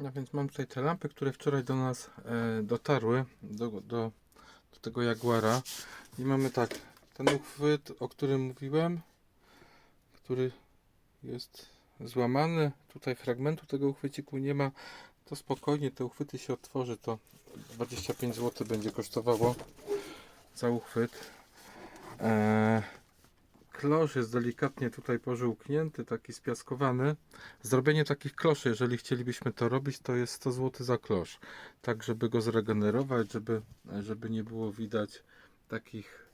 No więc mam tutaj te lampy, które wczoraj do nas e, dotarły, do, do, do tego Jaguara. I mamy tak, ten uchwyt, o którym mówiłem, który jest złamany. Tutaj fragmentu tego uchwyciku nie ma. To spokojnie, te uchwyty się otworzy, to 25 zł będzie kosztowało za uchwyt. E, klosz jest delikatnie tutaj pożółknięty, taki spiaskowany. Zrobienie takich kloszy, jeżeli chcielibyśmy to robić, to jest 100 zł za klosz. Tak, żeby go zregenerować, żeby, żeby nie było widać takich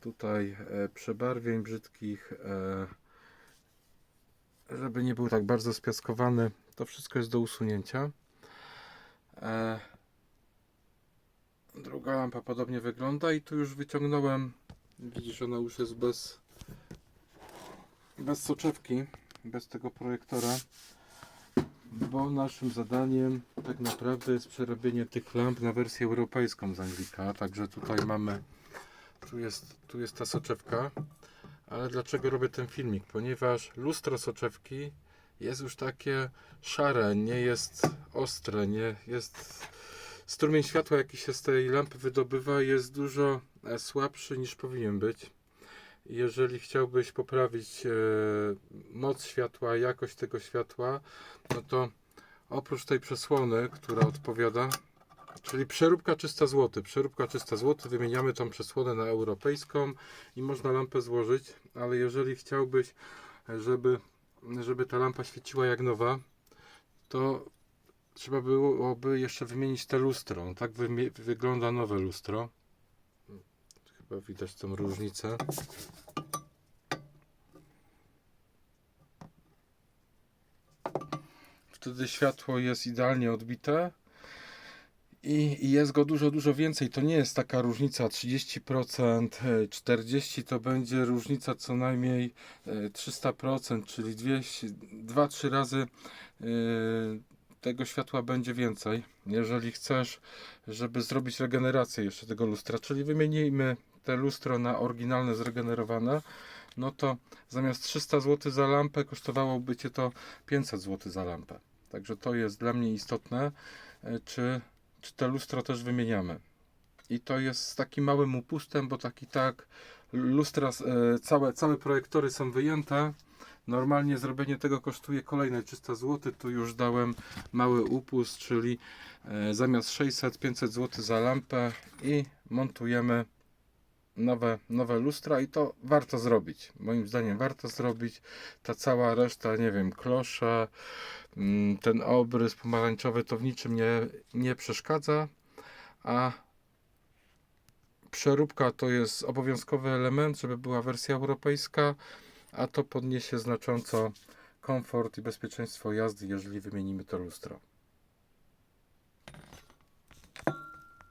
tutaj e, przebarwień brzydkich, e, żeby nie był tak bardzo spiaskowany. To wszystko jest do usunięcia. E, druga lampa podobnie wygląda i tu już wyciągnąłem, widzisz, ona już jest bez bez soczewki, bez tego projektora, bo naszym zadaniem tak naprawdę jest przerobienie tych lamp na wersję europejską z Anglika. Także tutaj mamy, tu jest, tu jest ta soczewka. Ale dlaczego robię ten filmik? Ponieważ lustro soczewki jest już takie szare, nie jest ostre, nie jest strumień światła jaki się z tej lampy wydobywa jest dużo e, słabszy niż powinien być. Jeżeli chciałbyś poprawić e, moc światła, jakość tego światła, no to oprócz tej przesłony, która odpowiada, czyli przeróbka 300 zł, przeróbka 300 zł, wymieniamy tą przesłonę na europejską i można lampę złożyć, ale jeżeli chciałbyś, żeby, żeby ta lampa świeciła jak nowa, to trzeba byłoby jeszcze wymienić te lustro. Tak wymie- wygląda nowe lustro. Widać tą różnicę. Wtedy światło jest idealnie odbite i, jest go dużo, dużo więcej. To nie jest taka różnica 30%, e, 40% to będzie różnica co najmniej e, 300%, czyli 2-3 razy e, tego światła będzie więcej. Jeżeli chcesz, żeby zrobić regenerację jeszcze tego lustra, czyli wymienimy te lustro na oryginalne zregenerowane, no to zamiast 300 zł za lampę kosztowałoby Cię to 500 zł za lampę. Także to jest dla mnie istotne, e, czy, czy te lustro też wymieniamy. I to jest z takim małym upustem, bo taki tak lustra, e, całe, całe projektory są wyjęte. Normalnie zrobienie tego kosztuje kolejne 300 zł. Tu już dałem mały upust, czyli e, zamiast 600-500 zł za lampę i montujemy nowe, nowe lustra i to warto zrobić. Moim zdaniem warto zrobić. Ta cała reszta, nie wiem, klosze, mm, ten obrys pomarańczowy to w niczym nie, nie przeszkadza, a przeróbka to jest obowiązkowy element, żeby była wersja europejska, a to podniesie znacząco komfort i bezpieczeństwo jazdy, jeżeli wymienimy to lustro.